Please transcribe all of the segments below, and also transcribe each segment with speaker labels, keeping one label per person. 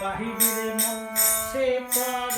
Speaker 1: সাহিবের মন সে পা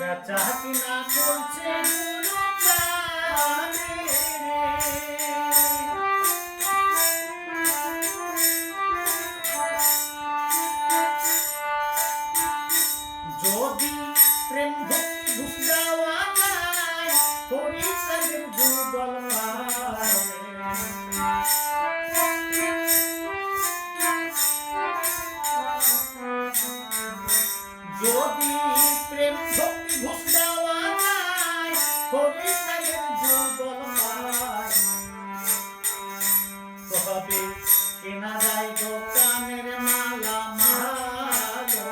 Speaker 1: বেচা কিনা করছে যদি প্রেম ভক্তি ঘুষ দেওয়া সাগর যুগল তবে কেনা যায় দোকানের মালা মালো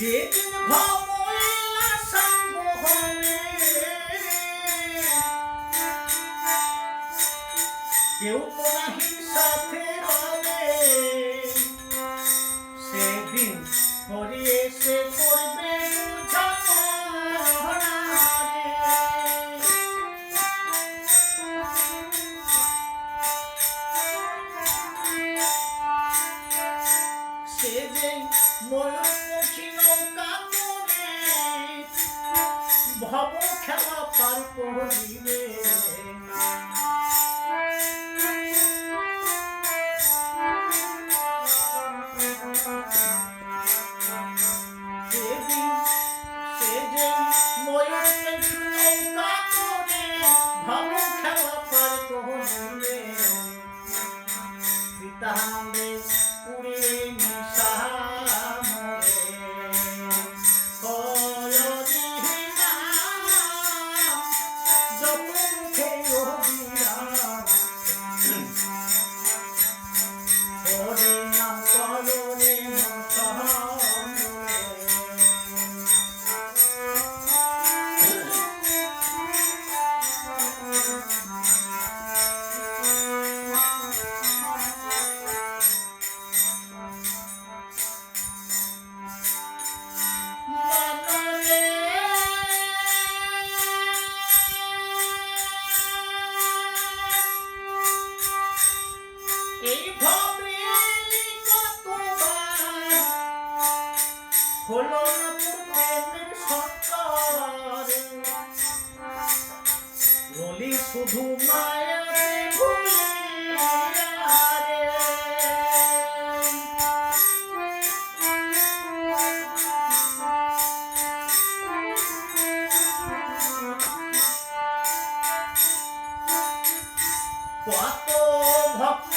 Speaker 1: যেদিন ভবলা সঙ্গ হবে কেউ তো নাহি সাথে হবে সেদিন হরিয়ে সে করবে ভব খেলা পার করিবে সেদিন সে শুধু রে কত ভক্ত